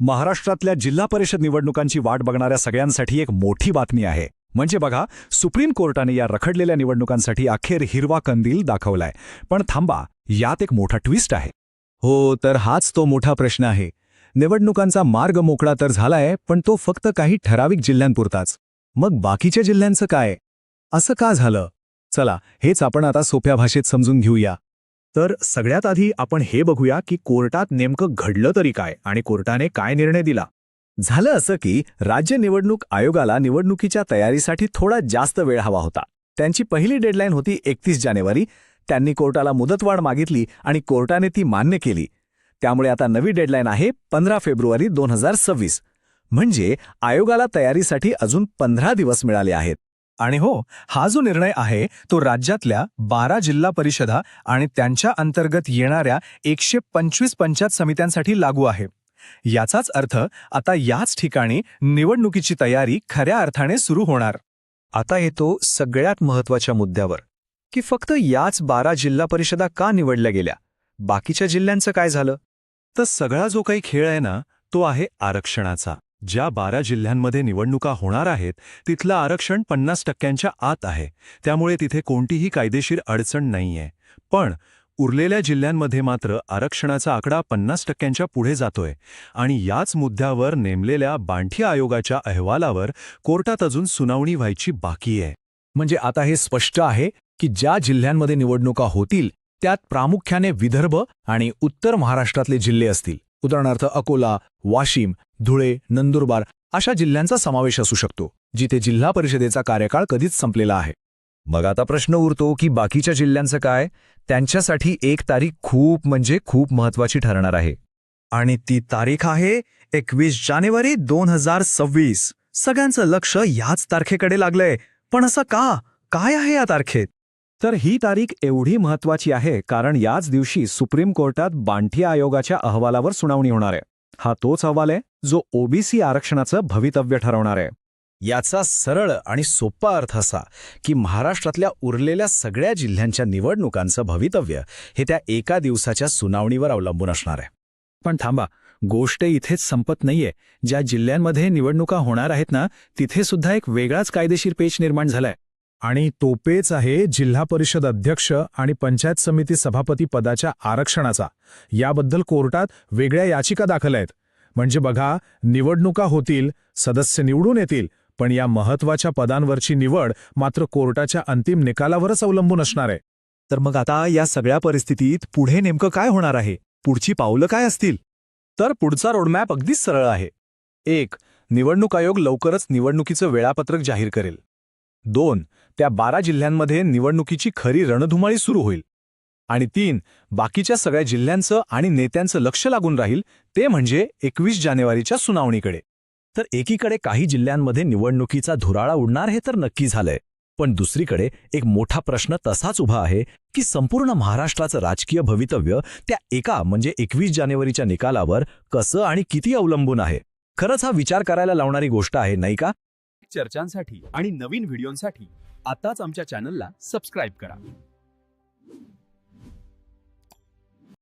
महाराष्ट्रातल्या जिल्हा परिषद निवडणुकांची वाट बघणाऱ्या सगळ्यांसाठी एक मोठी बातमी आहे. म्हणजे बघा सुप्रीम कोर्टाने या रखडलेल्या निवडणुकांसाठी अखेर हिरवा कंदील दाखवलाय. पण थांबा यात एक मोठा ट्विस्ट आहे. हो तर हाच तो मोठा प्रश्न आहे. निवडणुकांचा मार्ग मोकळा तर झालाय पण तो फक्त काही ठराविक जिल्ह्यांपुरताच. मग बाकीच्या जिल्ह्यांचं काय? असं का झालं? चला हेच आपण आता सोप्या भाषेत समजून घेऊया. तर सगळ्यात आधी आपण हे बघूया की कोर्टात नेमकं घडलं तरी काय आणि कोर्टाने काय निर्णय दिला. झालं असं की राज्य निवडणूक आयोगाला निवडणुकीच्या तयारीसाठी थोडा जास्त वेळ हवा होता. त्यांची पहिली डेडलाईन होती एकतीस जानेवारी. त्यांनी कोर्टाला मुदतवाढ मागितली आणि कोर्टाने ती मान्य केली. त्यामुळे आता नवी डेडलाईन आहे पंधरा फेब्रुवारी दोन हजार सव्वीस. म्हणजे आयोगाला तयारीसाठी अजून पंधरा दिवस मिळाले आहेत. आणि हो हा जो निर्णय आहे तो राज्यातल्या बारा जिल्हा परिषदा आणि त्यांच्या अंतर्गत येणाऱ्या एकशे पंचवीस पंचायत समित्यांसाठी लागू आहे. याचाच अर्थ आता याच ठिकाणी निवडणुकीची तयारी खऱ्या अर्थाने सुरू होणार. आता येतो सगळ्यात महत्त्वाच्या मुद्द्यावर की फक्त याच बारा जिल्हा परिषदा का निवडल्या गेल्या? बाकीच्या जिल्ह्यांचं काय झालं? तर सगळा जो काही खेळ आहे ना तो आहे आरक्षणाचा. ज्या बारा जिल्ह्यांमध्ये निवडणुका होणार आहेत तिथलं आरक्षण पन्नास टक्क्यांच्या आत आहे. त्यामुळे तिथे कोणतीही कायदेशीर अडचण नाहीये. पण उरलेल्या जिल्ह्यांमध्ये मात्र आरक्षणाचा आकडा पन्नास टक्क्यांच्या पुढे जातोय. आणि याच मुद्द्यावर नेमलेल्या बांठी आयोगाच्या अहवालावर कोर्टात अजून सुनावणी व्हायची बाकी आहे. म्हणजे आता हे स्पष्ट आहे की ज्या जिल्ह्यांमध्ये निवडणुका होतील त्यात प्रामुख्याने विदर्भ आणि उत्तर महाराष्ट्रातले जिल्हे असतील. उदाहरणार्थ अकोला वाशिम धुळे नंदुरबार अशा जिल्ह्यांचा समावेश असू शकतो जिथे जिल्हा परिषदेचा कार्यकाळ कधीच संपलेला आहे. मग आता प्रश्न उरतो की बाकीच्या जिल्ह्यांचं काय? त्यांच्यासाठी एक तारीख खूप म्हणजे खूप महत्वाची ठरणार आहे. आणि ती तारीख आहे एकवीस जानेवारी दोन हजार सव्वीस. सगळ्यांचं लक्ष याच तारखेकडे लागलंय. पण असं का? काय आहे या तारखेत? तर ही तारीख एवढी महत्वाची आहे कारण याच दिवशी सुप्रीम कोर्टात बांठी आयोगाच्या अहवालावर सुनावणी होणार आहे. हा तोच अहवाल आहे जो ओबीसी आरक्षणाचं भवितव्य ठरवणार आहे. याचा सरळ आणि सोपा अर्थ असा की महाराष्ट्रातल्या उरलेल्या सगळ्या जिल्ह्यांच्या निवडणुकांचं भवितव्य हे त्या एका दिवसाच्या सुनावणीवर अवलंबून असणार आहे. पण थांबा गोष्ट इथेच संपत नाहीये. ज्या जिल्ह्यांमध्ये निवडणुका होणार आहेत ना तिथे सुद्धा एक वेगळाच कायदेशीर पेच निर्माण झालाय. आणि तोपेच आहे जिल्हा परिषद अध्यक्ष आणि पंचायत समिती सभापती पदाच्या आरक्षणाचा. याबद्दल कोर्टात वेगळ्या याचिका दाखल आहेत. म्हणजे बघा निवडणुका होतील सदस्य निवडून येतील पण या महत्त्वाच्या पदांवरची निवड मात्र कोर्टाच्या अंतिम निकालावरच अवलंबून असणार आहे. तर मग आता या सगळ्या परिस्थितीत पुढे नेमकं काय होणार आहे? पुढची पावलं काय असतील? तर पुढचा रोडमॅप अगदीच सरळ आहे. एक निवडणूक आयोग लवकरच निवडणुकीचं वेळापत्रक जाहीर करेल. दोन त्या बारा जिल्ह्यांमध्ये निवडणुकीची खरी रणधुमाळी सुरू होईल. आणि तीन बाकीच्या सगळ्या जिल्ह्यांचं आणि नेत्यांचं लक्ष लागून राहील ते म्हणजे एकवीस जानेवारीच्या सुनावणीकडे. तर एकीकडे काही जिल्ह्यांमध्ये निवडणुकीचा धुराळा उडणार हे तर नक्की झालंय. पण दुसरीकडे एक मोठा प्रश्न तसाच उभा आहे की संपूर्ण महाराष्ट्राचं राजकीय भवितव्य त्या एका म्हणजे एकवीस जानेवारीच्या निकालावर कसं आणि किती अवलंबून आहे? खरंच हा विचार करायला लावणारी गोष्ट आहे नाही का? चर्चांसाठी आणि नवीन व्हिडिओंसाठी आताच आमच्या चॅनलला सबस्क्राईब करा.